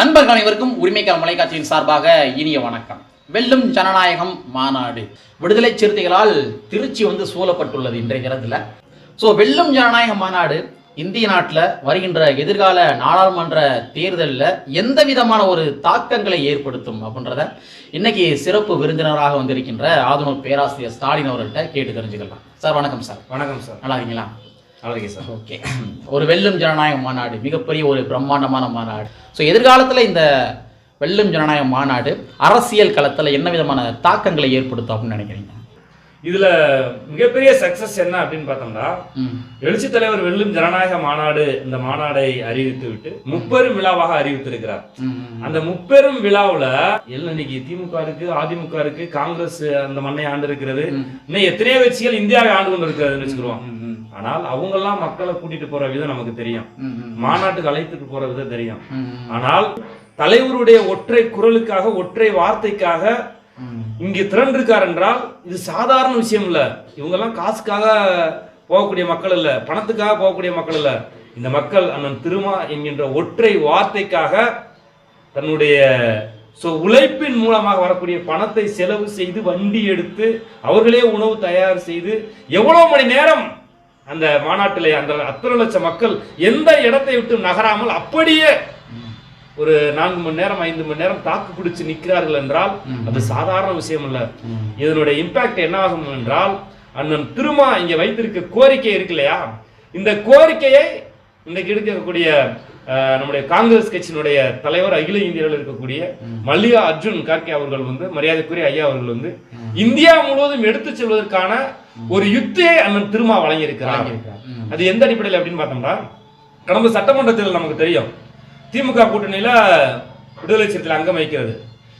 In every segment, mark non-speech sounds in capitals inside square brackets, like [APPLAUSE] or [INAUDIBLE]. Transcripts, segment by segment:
நண்பர்கள் அனைவருக்கும் உரிமைக்கான மலைக்காட்சியின் சார்பாக இனிய வணக்கம். வெல்லும் ஜனநாயகம் மாநாடு. விடுதலை சிறுத்தைகளால் திருச்சி வந்து சூழப்பட்டுள்ளது இன்றைய தினத்தில். ஸோ வெல்லும் ஜனநாயக மாநாடு இந்திய நாட்டில் வருகின்ற எதிர்கால நாடாளுமன்ற தேர்தலில் எந்த விதமான ஒரு தாக்கங்களை ஏற்படுத்தும் அப்படின்றத இன்னைக்கு சிறப்பு விருந்தினராக வந்திருக்கின்ற ஆதுனூர் பேராசிரியர் ஸ்டாலின் அவர்கள்ட்ட கேட்டு தெரிஞ்சுக்கலாம். சார் வணக்கம் சார். வணக்கம் சார். நல்லா இருக்கீங்களா? நல்லா சார். ஓகே [CLEARS THROAT] ஒரு வெல்லும் ஜனநாயக மாநாடு மிகப்பெரிய ஒரு பிரம்மாண்டமான மாநாடு. ஸோ எதிர்காலத்தில் இந்த வெல்லும் ஜனநாயக மாநாடு அரசியல் களத்தில் என்ன விதமான தாக்கங்களை ஏற்படுத்தும் அப்படின்னு நினைக்கிறீங்க? இதுல மிகப்பெரிய சக்சஸ் என்ன அப்படின்னு பார்த்தோம்னா எழுச்சி தலைவர் வெல்லும் ஜனநாயக மாநாடு இந்த மாநாடை அறிவித்து விட்டு முப்பெரும் விழாவாக அறிவித்திருக்கிறார். அந்த முப்பெரும் விழாவுல இன்னைக்கு திமுக இருக்கு அதிமுக இருக்கு காங்கிரஸ் அந்த மண்ணை ஆண்டு இருக்கிறது. இன்னும் எத்தனையோ கட்சிகள் இந்தியாவை ஆண்டு கொண்டு இருக்கிறதுன்னு வச்சுக்கிறோம் ஆனால் அவங்க எல்லாம் மக்களை கூட்டிட்டு போற விதம் நமக்கு தெரியும். மாநாட்டுக்கு அழைத்துட்டு போற விதம் தெரியும். ஆனால் தலைவருடைய ஒற்றை குரலுக்காக ஒற்றை வார்த்தைக்காக இங்கே திரண்டிருக்கார் என்றால் இது சாதாரண விஷயம் இல்லை இவங்கெல்லாம் காசுக்காக போகக்கூடிய மக்கள் இல்லை பணத்துக்காக போகக்கூடிய மக்கள் இல்லை இந்த மக்கள் அண்ணன் திருமா என்கின்ற ஒற்றை வார்த்தைக்காக தன்னுடைய ஸோ உழைப்பின் மூலமாக வரக்கூடிய பணத்தை செலவு செய்து வண்டி எடுத்து அவர்களே உணவு தயார் செய்து எவ்வளோ மணி நேரம் அந்த மாநாட்டிலே அந்த அத்தனை லட்சம் மக்கள் எந்த இடத்தை விட்டு நகராமல் அப்படியே ஒரு நான்கு மணி நேரம் ஐந்து மணி நேரம் தாக்கு பிடிச்சு நிற்கிறார்கள் என்றால் அது சாதாரண விஷயம் அல்ல. இதனுடைய இம்பாக்ட் என்ன ஆகும் என்றால் அண்ணன் திருமா இங்க வைத்திருக்க கோரிக்கை இருக்கு இல்லையா? இந்த கோரிக்கையை இன்னைக்கு இருக்கக்கூடிய அஹ், நம்முடைய காங்கிரஸ் கட்சியினுடைய தலைவர் அகில இந்தியாவில் இருக்கக்கூடிய மல்லிகா அர்ஜுன் கார்கே அவர்கள் வந்து மரியாதைக்குரிய ஐயா அவர்கள் வந்து இந்தியா முழுவதும் எடுத்துச் செல்வதற்கான ஒரு யுத்தியை அண்ணன் திருமா வழங்கியிருக்கிறார். அது எந்த அடிப்படையில் அப்படின்னு பார்த்தோம்னா கடந்த சட்டமன்ற தேர்தல் நமக்கு தெரியும். திமுக கூட்டணியில விடுதலை சிறுத்தைகள் அங்கம் வகிக்கிறது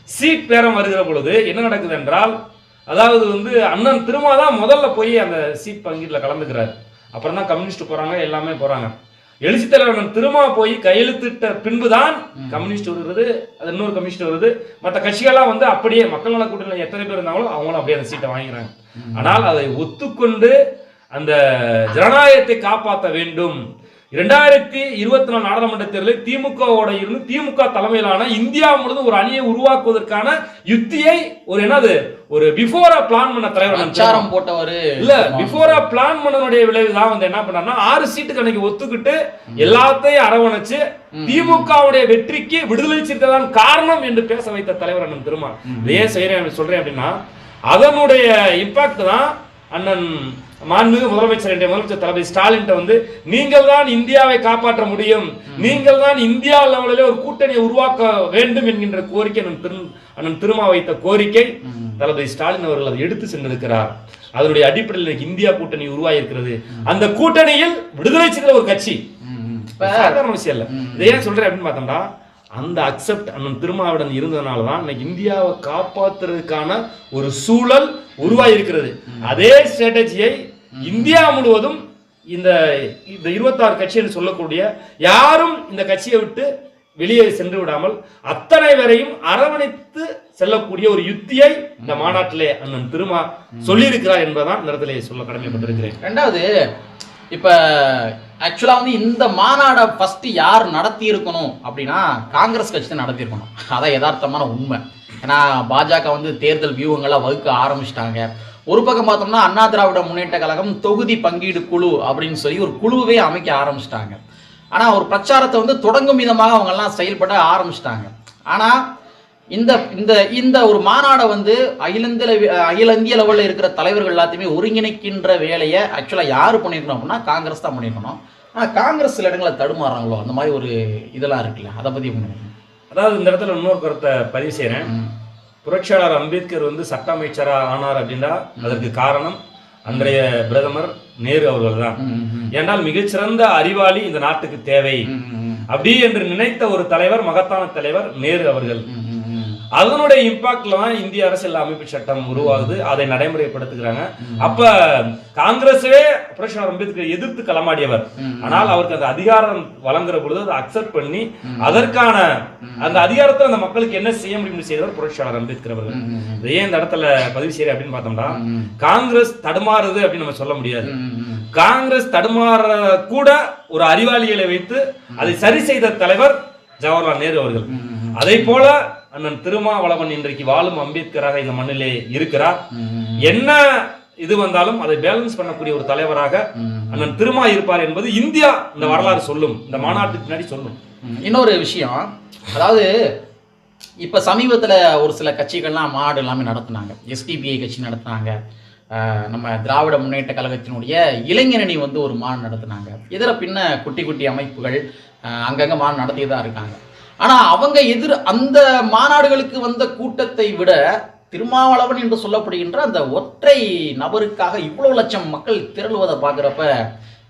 சீட் பேரம் வருகிற பொழுது என்ன நடக்குது என்றால் அதாவது வந்து அண்ணன் திருமா தான் முதல்ல போய் அந்த சீட் பங்கீட்டில் கலந்துக்கிறார். அப்புறம் தான் கம்யூனிஸ்ட் போறாங்க எல்லாமே போறாங்க. எழுச்சி தலைவர் அண்ணன் திருமா போய் கையெழுத்திட்ட பின்புதான் கம்யூனிஸ்ட் வருகிறது அது இன்னொரு கம்யூனிஸ்ட் வருது. மற்ற கட்சிகள்லாம் வந்து அப்படியே மக்கள் நல கூட்டணியில் எத்தனை பேர் இருந்தாங்களோ அவங்களும் அப்படியே அந்த சீட்டை வாங்கிக்கிறாங்க ஆனால் அதை ஒத்துக்கொண்டு அந்த ஜனநாயகத்தை காப்பாற்ற வேண்டும். இரண்டாயிரத்தி இருபத்தி நாலு நாடாளுமன்ற தேர்தலில் திமுகவோட இருந்து திமுக தலைமையிலான இந்தியா முழுவதும் ஒரு அணியை உருவாக்குவதற்கான யுத்தியை ஒரு என்னது? ஒரு பிஃபோரா பிளான் பண்ண தலைவர். பிரச்சாரம் போட்டவர். இல்ல பிஃபோரா பிளான் பண்ணனுடைய விளைவு தான் வந்து என்ன பண்ணாருன்னா ஆறு சீட்டுக்கு அன்னைக்கு ஒத்துக்கிட்டு எல்லாத்தையும் அரவணைச்சு திமுகவுடைய வெற்றிக்கு விடுதலை சிறுத்தை தான் காரணம் என்று பேச வைத்த தலைவர் அண்ணன் திருமா ஏன் செய்யறேன் சொல்றேன் அப்படின்னா அதனுடைய இம்பாக்ட் தான் அண்ணன் மாண்புமிகு முதலமைச்சர் என்ற முதலமைச்சர் தளபதி ஸ்டாலின் வந்து நீங்கள் தான் இந்தியாவை காப்பாற்ற முடியும். நீங்கள் தான் இந்தியா லெவலிலே ஒரு கூட்டணியை உருவாக்க வேண்டும் என்கின்ற கோரிக்கை அண்ணன் திரு அண்ணன் திருமா வைத்த கோரிக்கை தளபதி ஸ்டாலின் அவர்கள் அதை எடுத்து சென்றிருக்கிறார். அதனுடைய அடிப்படையில் இந்தியா கூட்டணி உருவாகியிருக்கிறது. அந்த கூட்டணியில் விடுதலை சிறுத்தை ஒரு கட்சி. சாதாரண விஷயம் இல்ல. இதை ஏன் சொல்றேன் அப்படின்னு பார்த்தோம்னா அந்த அக்செப்ட் அண்ணன் திருமாவுடன் இருந்ததுனால தான் இன்னைக்கு இந்தியாவை காப்பாத்துறதுக்கான ஒரு சூழல் உருவாகி இருக்கிறது அதே ஸ்ட்ராட்டஜியை இந்தியா முழுவதும் இந்த இந்த இருபத்தாறு கட்சி என்று சொல்லக்கூடிய யாரும் இந்த கட்சியை விட்டு வெளியே சென்று விடாமல் அத்தனை பேரையும் அரவணைத்து செல்லக்கூடிய ஒரு யுத்தியை இந்த மாநாட்டிலே அண்ணன் திருமா சொல்லியிருக்கிறார் என்பதுதான் இந்த இடத்திலே சொல்ல கடமைப்பட்டிருக்கிறேன். ரெண்டாவது இப்ப ஆக்சுவலாக வந்து இந்த மாநாடை ஃபஸ்ட்டு யார் நடத்தியிருக்கணும் அப்படின்னா காங்கிரஸ் கட்சி தான் நடத்தியிருக்கணும். அதான் யதார்த்தமான உண்மை. ஏன்னா பாஜக வந்து தேர்தல் வியூகங்களை வகுக்க ஆரம்பிச்சிட்டாங்க. ஒரு பக்கம் பார்த்தோம்னா அண்ணா திராவிட முன்னேற்ற கழகம் தொகுதி பங்கீடு குழு அப்படின்னு சொல்லி ஒரு குழுவே அமைக்க ஆரம்பிச்சிட்டாங்க. ஆனால் ஒரு பிரச்சாரத்தை வந்து தொடங்கும் விதமாக அவங்கெல்லாம் செயல்பட ஆரம்பிச்சிட்டாங்க. ஆனால் இந்த இந்த இந்த ஒரு மாநாடை வந்து அகில இந்திய level- அகில இந்திய லெவலில் இருக்கிற தலைவர்கள் எல்லாத்தையுமே ஒருங்கிணைக்கின்ற வேலையை ஆக்சுவலாக யார் பண்ணியிருக்கணும் அப்படின்னா காங்கிரஸ் தான் பண்ணியிருக்கணும். ஆனால் காங்கிரஸ் சில இடங்களில் தடுமாறுறாங்களோ அந்த மாதிரி ஒரு இதெல்லாம் இருக்குல்ல. அதை பற்றி அதாவது இந்த இடத்துல இன்னொரு கருத்தை பதிவு செய்றேன். புரட்சியாளர் அம்பேத்கர் வந்து சட்ட அமைச்சரா ஆனார் அப்படின்னா அதற்கு காரணம் அன்றைய பிரதமர் நேரு அவர்கள் தான். ஏனால் மிகச்சிறந்த அறிவாளி இந்த நாட்டுக்கு தேவை. அப்படி என்று நினைத்த ஒரு தலைவர் மகத்தான தலைவர் நேரு அவர்கள். அதனுடைய இம்பாக்ட்ல தான் இந்திய அரசியல் அமைப்பு சட்டம் உருவாகுது. அதை நடைமுறைப்படுத்துகிறாங்க அப்ப காங்கிரஸே புரட்சியாளர் அம்பேத்கர் எதிர்த்து களமாடியவர். ஆனால் அவருக்கு அந்த அதிகாரம் வழங்குற பொழுது அதை அக்செப்ட் பண்ணி அதற்கான அந்த அதிகாரத்தை அந்த மக்களுக்கு என்ன செய்ய முடியும்னு செய்தவர் புரட்சியாளர் அம்பேத்கர் அவர்கள். இதை ஏன் இந்த இடத்துல பதிவு செய்யறேன் அப்படின்னு பார்த்தோம்னா காங்கிரஸ் தடுமாறுது அப்படின்னு நம்ம சொல்ல முடியாது. காங்கிரஸ் தடுமாற கூட ஒரு அறிவாளிகளை வைத்து அதை சரி செய்த தலைவர் ஜவஹர்லால் நேரு அவர்கள். அதை போல அண்ணன் திருமாவளவன் இன்றைக்கு வாழும் அம்பேத்கராக இந்த மண்ணிலே இருக்கிறார். என்ன இது வந்தாலும் அதை பேலன்ஸ் பண்ணக்கூடிய ஒரு தலைவராக. அண்ணன் திருமா இருப்பார் என்பது இந்தியா இந்த வரலாறு சொல்லும் இந்த மாநாட்டுக்கு பின்னாடி சொல்லும். இன்னொரு விஷயம் அதாவது இப்போ சமீபத்தில் ஒரு சில கட்சிகள்லாம் மாநாடு எல்லாமே நடத்துனாங்க. எஸ்டிபிஐ கட்சி நடத்துனாங்க. நம்ம திராவிட முன்னேற்ற கழகத்தினுடைய இளைஞரணி வந்து ஒரு மாநாடு நடத்துனாங்க. இதர பின்ன குட்டி குட்டி அமைப்புகள் அங்கங்க மாநாடு நடத்தி தான் இருக்காங்க. ஆனால் அவங்க எதிர் அந்த மாநாடுகளுக்கு வந்த கூட்டத்தை விட திருமாவளவன் என்று சொல்லப்படுகின்ற அந்த ஒற்றை நபருக்காக இவ்வளவு லட்சம் மக்கள் திரளுவதை பார்க்குறப்ப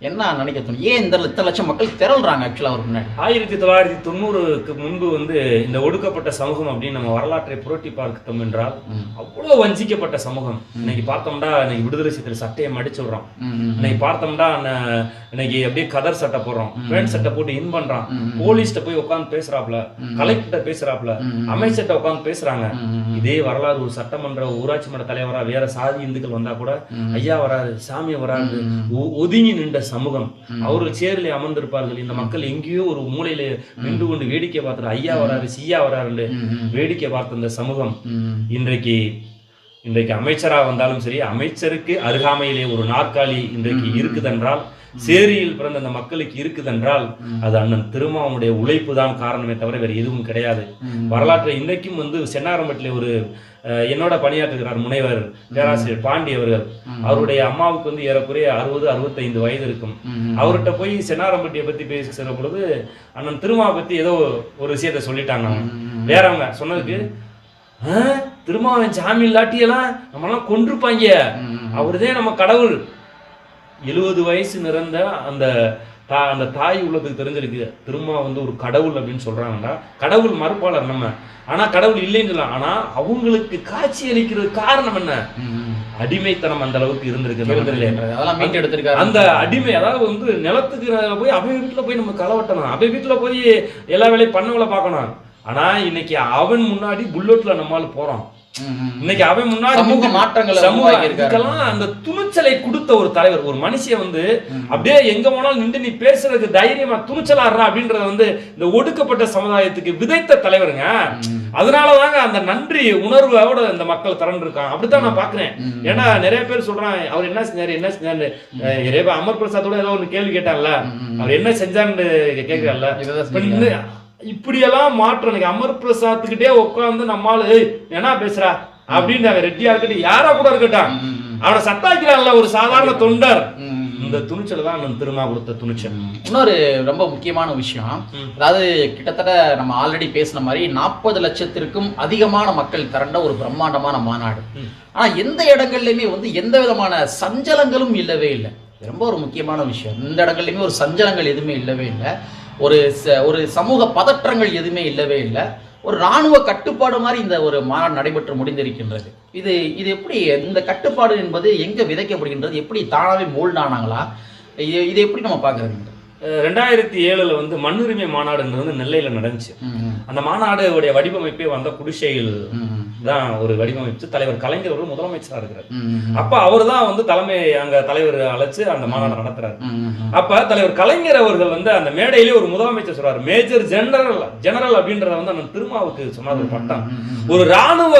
என்ன நினைக்க தோணும்? ஏன் இந்த இத்தனை லட்சம் மக்கள் திரள்றாங்க ஆக்சுவலாக அவருக்கு முன்னாடி? ஆயிரத்தி தொள்ளாயிரத்தி தொண்ணூறுக்கு முன்பு வந்து இந்த ஒடுக்கப்பட்ட சமூகம் அப்படின்னு நம்ம வரலாற்றை புரட்டி பார்த்தோம் என்றால். அவ்வளோ வஞ்சிக்கப்பட்ட சமூகம். இன்னைக்கு பார்த்தோம்னா இன்னைக்கு விடுதலை சித்திர சட்டையை மடிச்சு விடுறோம் இன்னைக்கு பார்த்தோம்னா இன்னைக்கு அப்படியே கதர் சட்டை போடுறோம் பேண்ட் சட்டை போட்டு இன் பண்றான். போலீஸ்ட்ட போய் உட்காந்து பேசுறாப்ல. ம். கலெக்டர்கிட்ட பேசுறாப்ல. அமைச்சர்கிட்ட உட்காந்து பேசுறாங்க. இதே வரலாறு ஒரு சட்டமன்ற ஊராட்சி மன்ற தலைவரா வேற சாதி இந்துக்கள் வந்தா கூட. ஐயா வராது சாமி வராது ஒதுங்கி நின்ற சமூகம். அவர்கள் சேரில் அமர்ந்திருப்பார்கள் இந்த மக்கள் எங்கேயோ ஒரு மூலையில நின்று கொண்டு வேடிக்கை பார்த்துட்டு ஐயா வராரு சியா வராருன்னு. வேடிக்கை பார்த்த இந்த சமூகம். இன்றைக்கு இன்றைக்கு அமைச்சரா வந்தாலும் சரி அமைச்சருக்கு அருகாமையிலே ஒரு நாற்காலி இன்றைக்கு. இருக்குதென்றால் சேரியில் பிறந்த அந்த மக்களுக்கு இருக்குதென்றால் அது அண்ணன் திருமாவனுடைய உழைப்பு தான் காரணமே தவிர வேற எதுவும் கிடையாது. வரலாற்றை இன்றைக்கும் வந்து சென்னாரம்பட்டிலே ஒரு என்னோட பணியாற்றுகிறார் முனைவர் பேராசிரியர் பாண்டி அவர்கள். அவருடைய அம்மாவுக்கு வந்து ஏறக்குறைய அறுபது அறுபத்தைந்து வயது இருக்கும். அவர்கிட்ட போய் சென்னாரம்பட்டியை பத்தி பேசுகிற பொழுது அண்ணன் திருமா பத்தி ஏதோ ஒரு விஷயத்த சொல்லிட்டாங்க. வேறவங்க சொன்னதுக்கு "ஆ, திருமாவன் சாமி இல்லாட்டியெல்லாம் நம்மலாம் கொண்டிருப்பாங்க ம். அவர்தான் நம்ம கடவுள் எழுபது வயசு நிறந்த அந்த தா அந்த தாய் உள்ளதுக்கு தெரிஞ்சிருக்கு திருமா வந்து ஒரு கடவுள் அப்படின்னு சொல்றாங்கன்னா கடவுள் மறுப்பாளர் நம்ம. ஆனா கடவுள் இல்லைன்னு சொல்லலாம். ஆனா அவங்களுக்கு காட்சி அளிக்கிறது காரணம் என்ன. அடிமைத்தனம் அந்த அளவுக்கு இருந்திருக்கு. அதெல்லாம் எடுத்திருக்காரு. அந்த அடிமை அதாவது வந்து நிலத்துக்கு போய் அவன் வீட்டுல போய் நம்ம களை வெட்டணும் அவன் வீட்டுல போய் எல்லா வேலையும் பண்ணவளை பார்க்கணும். ஆனா இன்னைக்கு அவன் முன்னாடி புல்லட்ல நம்மால போறோம் ம், ம். இன்னைக்கு அவன் முன்னாடி சமூக மாற்றங்களை சமூக. இதுக்கெல்லாம் அந்த துணிச்சலை கொடுத்த ஒரு தலைவர் ஒரு மனுஷன் வந்து. அப்படியே எங்க போனாலும் நின்று நீ பேசுறதுக்கு தைரியமா துணிச்சலாடுறா அப்படின்றத வந்து இந்த ஒடுக்கப்பட்ட சமுதாயத்துக்கு விதைத்த தலைவருங்க. அதனாலதாங்க அந்த நன்றி உணர்வோட இந்த மக்கள் திரண்டு இருக்காங்க அப்படித்தான் நான் பாக்குறேன். ஏன்னா நிறைய பேர் சொல்றான் அவர் என்ன செஞ்சாரு என்ன செஞ்சாரு நிறைய பேர் அமர் பிரசாத்தோட ஏதோ ஒண்ணு கேள்வி கேட்டான்ல ம். அவர் என்ன செஞ்சான்னு கேக்குறல்ல இப்படியெல்லாம் மாற்றம் இன்னைக்கு அமர் பிரசாத்துக்கிட்டே உட்காந்து நம்மால "ஏய், என்ன பேசுறா? அப்படின்னு அவன் ரெட்டியா இருக்கட்டும் யாரா கூட இருக்கட்டும். அவனை சத்தாக்கிறான்ல ஒரு சாதாரண தொண்டர். இந்த துணிச்சல் தான் நம்ம திருமா கொடுத்த துணிச்சல். இன்னொரு ரொம்ப முக்கியமான விஷயம். அதாவது கிட்டத்தட்ட நம்ம ஆல்ரெடி பேசின மாதிரி நாற்பது லட்சத்திற்கும் அதிகமான மக்கள் திரண்ட ஒரு பிரம்மாண்டமான மாநாடு. ம். ஆனா எந்த இடங்கள்லையுமே வந்து எந்த விதமான சஞ்சலங்களும் இல்லவே இல்லை. ரொம்ப ஒரு முக்கியமான விஷயம். இந்த இடங்கள்லையுமே ஒரு சஞ்சலங்கள் எதுவுமே இல்லவே இல்லை. ஒரு ஒரு சமூக பதற்றங்கள் எதுவுமே இல்லவே இல்லை. ஒரு ராணுவ கட்டுப்பாடு மாதிரி இந்த ஒரு மாநாடு நடைபெற்று முடிந்திருக்கின்றது. இது இது எப்படி இந்த கட்டுப்பாடு என்பது எங்க விதைக்கப்படுகின்றது? எப்படி தானாவே மோல்ட் ஆனாங்களா இது இது எப்படி நம்ம பார்க்கறது? அஹ் ரெண்டாயிரத்தி ஏழுல வந்து மண்ணுரிமை வந்து நெல்லையில நடந்துச்சு. அந்த மாநாடுடைய வடிவமைப்பே வந்த குடிசையில் தான் ஒரு வடிவமைச்சு தலைவர் கலைஞர் அவர்கள் முதலமைச்சரா இருக்கிறார். அப்ப அவர் தான் வந்து தலைமை அங்க தலைவர் அழைச்சு அந்த மாநாடு நடத்துறாரு. அப்ப தலைவர் கலைஞர் அவர்கள் வந்து அந்த மேடையிலே ஒரு முதலமைச்சர் சொல்றாரு. மேஜர் ஜெனரல் ஜெனரல் அப்படின்றத வந்து அந்த திருமாவுக்கு சொன்னார் ஒரு பட்டம். ஒரு ராணுவ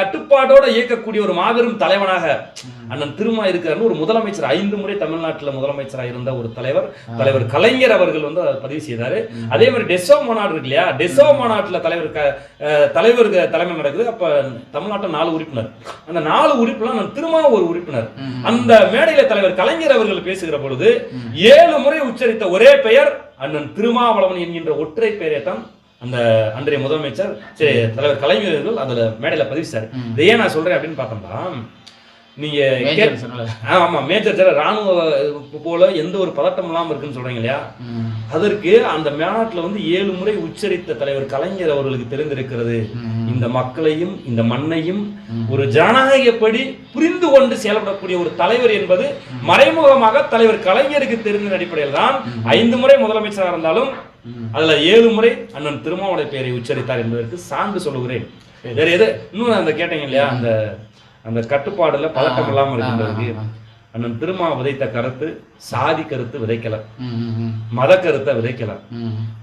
கட்டுப்பாடோட இயக்கக்கூடிய ஒரு மாபெரும் தலைவனாக அண்ணன் திருமா இருக்காருன்னு ஒரு முதலமைச்சர் ஐந்து முறை தமிழ்நாட்டுல முதலமைச்சரா இருந்த ஒரு தலைவர் தலைவர் கலைஞர் அவர்கள் வந்து அதை பதிவு செய்தாரு. அதே மாதிரி டெசோ மாநாடு இருக்கு இல்லையா? டெசோ மாநாட்டுல தலைவர் தலைவர் தலைமை நடக்குது. அப்ப தமிழ்நாட்டுல நாலு உறுப்பினர். அந்த நாலு உறுப்பினர் அண்ணன் திருமா ஒரு உறுப்பினர். அந்த மேடையில தலைவர் கலைஞர் அவர்கள் பேசுகிற பொழுது. ஏழு முறை உச்சரித்த ஒரே பெயர் அண்ணன் திருமாவளவன் என்கின்ற ஒற்றை பெயரை தான் அந்த அன்றைய முதலமைச்சர் சரி தலைவர் கலைஞர் அவர்கள் அதுல மேடையில பதிவு. இதை ஏன் நான் சொல்றேன் அப்படின்னு பார்த்தோம்னா நீங்க ஆமா மேஜர் ஜெனரல் ராணுவ போல எந்த ஒரு பதட்டம் இல்லாம இருக்குன்னு சொல்றீங்க இல்லையா? அதற்கு அந்த மாநாட்டுல வந்து ஏழு முறை உச்சரித்த தலைவர் கலைஞர் அவர்களுக்கு தெரிந்திருக்கிறது. இந்த மக்களையும் இந்த மண்ணையும். ஒரு ஜனநாயகப்படி புரிந்து கொண்டு செயல்படக்கூடிய ஒரு தலைவர் என்பது மறைமுகமாக தலைவர் கலைஞருக்கு தெரிந்த அடிப்படையில் தான் ஐந்து முறை முதலமைச்சராக இருந்தாலும். அதுல ஏழு முறை அண்ணன் திருமாவளை பெயரை உச்சரித்தார் என்பதற்கு சான்று சொல்லுகிறேன். வேற எது? இன்னும் அந்த கேட்டீங்க இல்லையா? அந்த அந்த கட்டுப்பாடுல பதட்டம் இல்லாம இருக்கின்றதுக்கு. அண்ணன் திருமா விதைத்த கருத்து சாதி கருத்து விதைக்கல. மத கருத்தை விதைக்கல.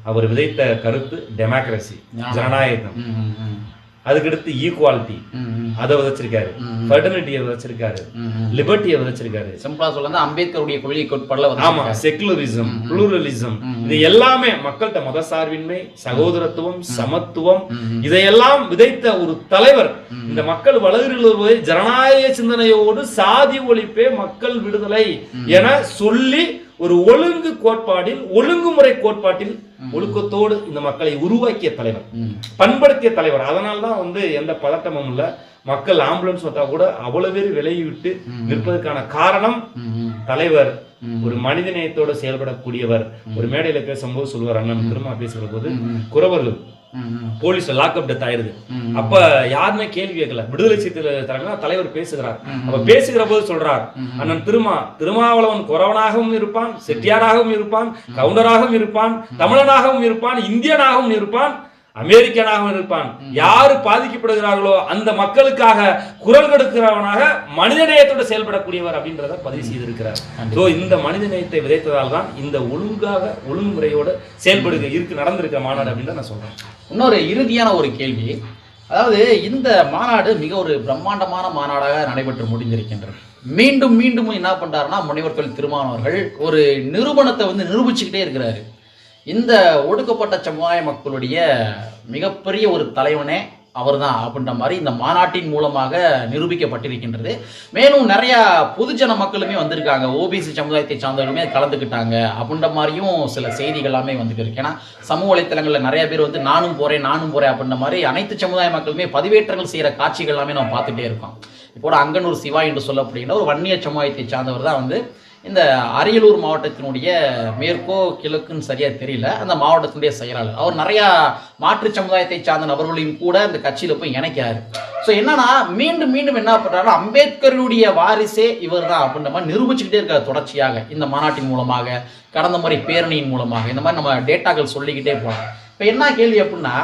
அவர் விதைத்த கருத்து டெமோக்ரஸி ஜனநாயகம். அதுக்கடுத்து ஈக்குவாலிட்டி அதை விதைச்சிருக்காரு. ம், ஃபெர்டர்னிட்டியை விதைச்சிருக்காரு. லிபர்ட்டியை விதைச்சிருக்காரு. சிம்பிளா சொல்ல அம்பேத்கருடைய கொள்கை கோட்பாடுல ஆமா வந்து செகுலரிசம் புளூரலிசம். இது எல்லாமே மக்கள்கிட்ட மதசார்பின்மை சகோதரத்துவம் சமத்துவம். இதையெல்லாம் விதைத்த ஒரு தலைவர் இந்த மக்கள் வளர்கிறது ஜனநாயக சிந்தனையோடு சாதி ஒழிப்பே மக்கள் விடுதலை என சொல்லி ஒரு ஒழுங்கு கோட்பாடில் ஒழுங்குமுறை கோட்பாட்டில் ஒழுக்கத்தோடு இந்த மக்களை உருவாக்கிய தலைவர். பண்படுத்திய தலைவர். அதனால தான் வந்து எந்த பதட்டமும் இல்ல. மக்கள் ஆம்புலன்ஸ் வந்தா கூட அவ்வளவு பேர் விலகி விட்டு நிற்பதற்கான காரணம் தலைவர். ஒரு மனிதநேயத்தோடு செயல்படக்கூடியவர். ஒரு மேடையில பேசும்போது சொல்லுவார் அண்ணன் திரும்ப பேசுகிற போது. குறவர்கள் போலீஸ்ல லாக்அப் டெத் ஆயிருது. அப்ப யாருமே கேள்வி கேட்கல விடுதலை தலைமையில தலைவர் பேசுகிறார். அப்ப பேசுகிற போது சொல்றார். அண்ணன் திருமா திருமாவளவன் குறவனாகவும் இருப்பான் செட்டியாராகவும் இருப்பான் கவுண்டராகவும் இருப்பான் தமிழனாகவும் இருப்பான் இந்தியனாகவும் இருப்பான் அமெரிக்கனாகவும் இருப்பான். யாரு பாதிக்கப்படுகிறார்களோ அந்த மக்களுக்காக குரல் கொடுக்கிறவனாக மனிதநேயத்தோடு செயல்படக்கூடியவர் அப்படின்றத பதிவு செய்திருக்கிறார். ஸோ இந்த மனிதநேயத்தை விதைத்ததால் தான் இந்த ஒழுங்காக ஒழுங்குமுறையோட செயல்படுக இருக்கு நடந்திருக்க மாநாடு அப்படின்னு நான் சொல்றேன். இன்னொரு இறுதியான ஒரு கேள்வி. அதாவது இந்த மாநாடு மிக ஒரு பிரம்மாண்டமான மாநாடாக நடைபெற்று முடிந்திருக்கின்றது. மீண்டும் மீண்டும் என்ன பண்றாருன்னா முனைவர் தொழில் திருமாவளவர்கள் ஒரு நிரூபணத்தை வந்து நிரூபிச்சுக்கிட்டே இருக்கிறாரு. இந்த ஒடுக்கப்பட்ட சமுதாய மக்களுடைய மிகப்பெரிய ஒரு தலைவனே அவர்தான் அப்படின்ற மாதிரி இந்த மாநாட்டின் மூலமாக நிரூபிக்கப்பட்டிருக்கின்றது. மேலும் நிறைய பொதுஜன மக்களுமே வந்திருக்காங்க. ஓபிசி சமுதாயத்தை சார்ந்தவர்களுமே கலந்துக்கிட்டாங்க அப்படின்ற மாதிரியும் சில செய்திகள் எல்லாமே வந்துட்டு ஏன்னா சமூக வலைத்தளங்களில் நிறைய பேர் வந்து நானும் போறேன் நானும் போறேன் அப்படின்ற மாதிரி அனைத்து சமுதாய மக்களுமே பதிவேற்றங்கள் செய்கிற காட்சிகள் எல்லாமே நம்ம பார்த்துட்டே இருக்கோம். இப்போ அங்கனூர் சிவா என்று சொல்லப்படுகின்ற ஒரு வன்னிய சமுதாயத்தை சார்ந்தவர் தான் வந்து இந்த அரியலூர் மாவட்டத்தினுடைய மேற்கோ கிழக்குன்னு சரியா தெரியல. அந்த மாவட்டத்தினுடைய செயலாளர். அவர் நிறைய மாற்று சமுதாயத்தை சார்ந்த நபர்களையும் கூட இந்த கட்சியில போய் இணைக்கிறாரு. ஸோ என்னன்னா மீண்டும் மீண்டும் என்ன பண்றாருன்னா அம்பேத்கருடைய வாரிசே இவர் தான் அப்படின்ற மாதிரி நிரூபிச்சுக்கிட்டே இருக்காரு தொடர்ச்சியாக இந்த மாநாட்டின் மூலமாக கடந்த முறை பேரணியின் மூலமாக. இந்த மாதிரி நம்ம டேட்டாக்கள் சொல்லிக்கிட்டே போகலாம் இப்போ என்ன கேள்வி அப்படின்னா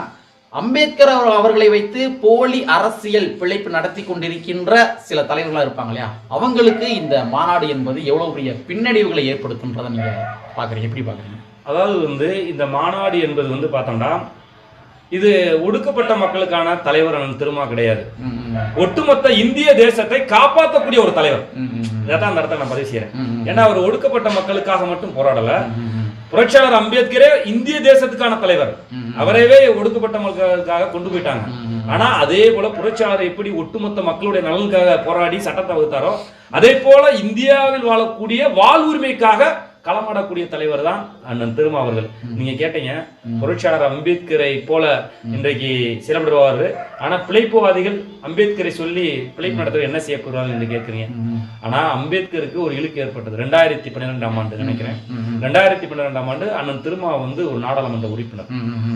அம்பேத்கர் அவர்- அவர்களை வைத்து போலி அரசியல் பிழைப்பு நடத்தி கொண்டிருக்கின்ற சில தலைவர்களாக இருப்பாங்க இல்லையா? அவங்களுக்கு இந்த மாநாடு என்பது எவ்வளவு பெரிய பின்னடைவுகளை ஏற்படுத்துன்றதை நீங்க பாக்குறீங்க? எப்படி பாக்குறீங்க? அதாவது வந்து இந்த மாநாடு என்பது வந்து பார்த்தோம்னா இது ஒடுக்கப்பட்ட மக்களுக்கான தலைவர் அண்ணன் திருமா கிடையாது. ஒட்டுமொத்த இந்திய தேசத்தை காப்பாற்றக்கூடிய ஒரு தலைவர். இதான் அந்த இடத்த நான் பதிவு செய்யறேன் ஏன்னா அவர் ஒடுக்கப்பட்ட மக்களுக்காக மட்டும் போராடல. புரட்சியாளர் அம்பேத்கரே இந்திய தேசத்துக்கான தலைவர். அவரவே ஒடுக்கப்பட்ட மக்களுக்காக கொண்டு போயிட்டாங்க ஆனா அதே போல புரட்சியாளர் எப்படி ஒட்டுமொத்த மக்களுடைய நலனுக்காக போராடி சட்டத்தை வகுத்தாரோ அதே போல இந்தியாவில் வாழக்கூடிய வாழ்வுரிமைக்காக களமாடக்கூடிய தலைவர் தான் அண்ணன் திருமா அவர்கள். நீங்க கேட்டீங்க புரட்சியாளர் அம்பேத்கரை போல இன்றைக்கு செயல்படுவாரு ஆனா பிழைப்புவாதிகள் அம்பேத்கரை சொல்லி பிழைப்பு நடத்த என்ன செய்ய போறாங்க என்று கேட்கிறீங்க. ஆனா அம்பேத்கருக்கு ஒரு இழுக்கு ஏற்பட்டது. ரெண்டாயிரத்தி பன்னிரெண்டாம் ஆண்டு நினைக்கிறேன். ரெண்டாயிரத்தி பன்னிரெண்டாம் ஆண்டு அண்ணன் திருமா வந்து ஒரு நாடாளுமன்ற உறுப்பினர்.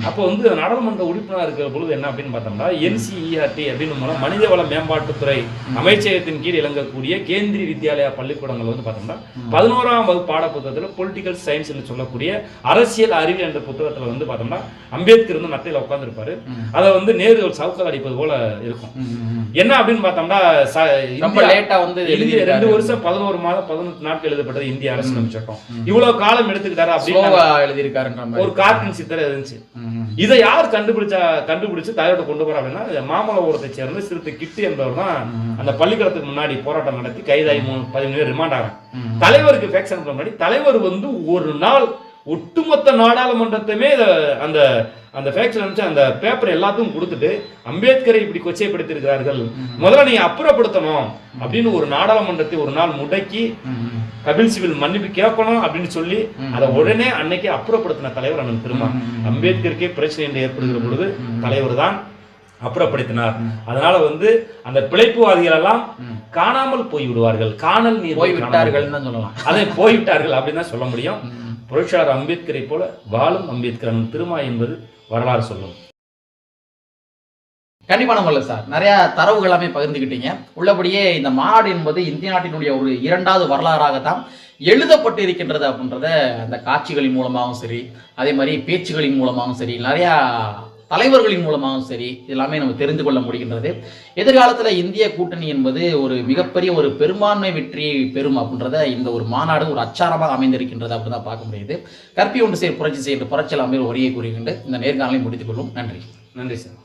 அப்போ வந்து நாடாளுமன்ற உறுப்பினராக இருக்கிற பொழுது என்ன அப்படின்னு பார்த்தோம்னா என்சிஇஆர்டி அப்படின்னு மூலம் மனிதவள மேம்பாட்டுத்துறை அமைச்சகத்தின் கீழ் இயங்கக்கூடிய கேந்திரிய வித்யாலயா பள்ளிக்கூடங்கள் வந்து பார்த்தோம்னா பதினோராம் வகுப்பு பாட புத்தகத்தில் பொலிட்டிக்கல் சயின்ஸ் என்று சொல்லக்கூடிய அரசியல் அறிவியல் என்ற புத்தகத்தில் வந்து பார்த்தோம்னா அம்பேத்கர் வந்து நத்தையில் உட்காந்துருப்பாரு அதை வந்து நேரு சவுக்கால் அடிப்பது போல இருக்கும். என்ன அப்படின்னு பார்த்தோம்னா ச- ரொம்ப இந்தியா- லேட்டா வந்து எழுதியிருக்காரு. ரெண்டு வருஷம் பதினோரு மாதம் பதினெட்டு நாட்கள் எழுதப்பட்டது இந்திய அரசியலமைப்பு சட்டம் இவ்வளவு காலம் எடுத்துக்கிட்டாரு அப்படின்னு மாதிரி ஒரு கார்ட்டூன் சித்திரை இருந்துச்சு. இதை யார் கண்டுபிடிச்சா கண்டுபிடிச்சு தலைவர்கிட்ட கொண்டு போறா அப்படின்னா மாமல்லபுரத்தை சேர்ந்த சிறுத்தை கிட்டு என்பவர் தான் அந்த பள்ளிக்கூடத்துக்கு முன்னாடி போராட்டம் நடத்தி கைதாகி மூணு பதிமூணு பேர் ரிமாண்ட் ஆகிறாங்க. தலைவருக்கு ஃபேக்ஸ் முன்னாடி தலைவர் வந்து ஒரு நாள் ஒட்டுமொத்த நாடாளுமன்றத்தையுமே அந்த அந்த ஃபேக்ஸ் அனுப்பிச்சு அந்த பேப்பர் எல்லாத்துக்கும் கொடுத்துட்டு அம்பேத்கரை இப்படி கொச்சைப்படுத்தி முதல்ல நீங்க அப்புறப்படுத்தணும் அப்படின்னு ஒரு நாடாளுமன்றத்தை ஒரு நாள் முடக்கி. கபில் சிவில் மன்னிப்பு கேட்கணும் அப்படின்னு சொல்லி அதை உடனே அன்னைக்கு அப்புறப்படுத்தின தலைவர் அண்ணன் திருமா. அம்பேத்கருக்கே பிரச்சனை என்று ஏற்படுகிற பொழுது தலைவர் தான் அப்புறப்படுத்தினார். அதனால வந்து அந்த பிழைப்புவாதிகள் எல்லாம் காணாமல் போய் விடுவார்கள் காணல் நீர் போய் விட்டார்கள் தான் சொல்லலாம். அதை போய்விட்டார்கள் அப்படின்னு தான் சொல்ல முடியும். புரட்சியாளர் அம்பேத்கரை போல வாழும் அம்பேத்கர் அண்ணன் திருமா என்பது வரலாறு சொல்லும். கண்டிப்பா நம்மள சார். நிறைய தரவுகள் எல்லாமே பகிர்ந்துக்கிட்டீங்க உள்ளபடியே இந்த மாநாடு என்பது இந்திய நாட்டினுடைய ஒரு இரண்டாவது வரலாறாகத்தான் எழுதப்பட்டு இருக்கின்றது அப்படின்றத அந்த காட்சிகளின் மூலமாகவும் சரி அதே மாதிரி பேச்சுகளின் மூலமாகவும் சரி நிறையா தலைவர்களின் மூலமாகவும் சரி எல்லாமே நம்ம தெரிந்து கொள்ள முடிகின்றது. எதிர்காலத்தில் இந்திய கூட்டணி என்பது ஒரு மிகப்பெரிய ஒரு பெரும்பான்மை வெற்றி பெறும் அப்படின்றத இந்த ஒரு மாநாடு ஒரு அச்சாரமாக அமைந்திருக்கின்றது அப்படின்னு தான் பார்க்க முடியுது. கற்பி ஒன்று சேர் புரட்சி செய்கின்ற புரட்சியில் அமைப்பு ஒரே கூறுகின்ற இந்த நேர்காணலை முடித்துக் கொள்வோம். நன்றி. நன்றி சார்.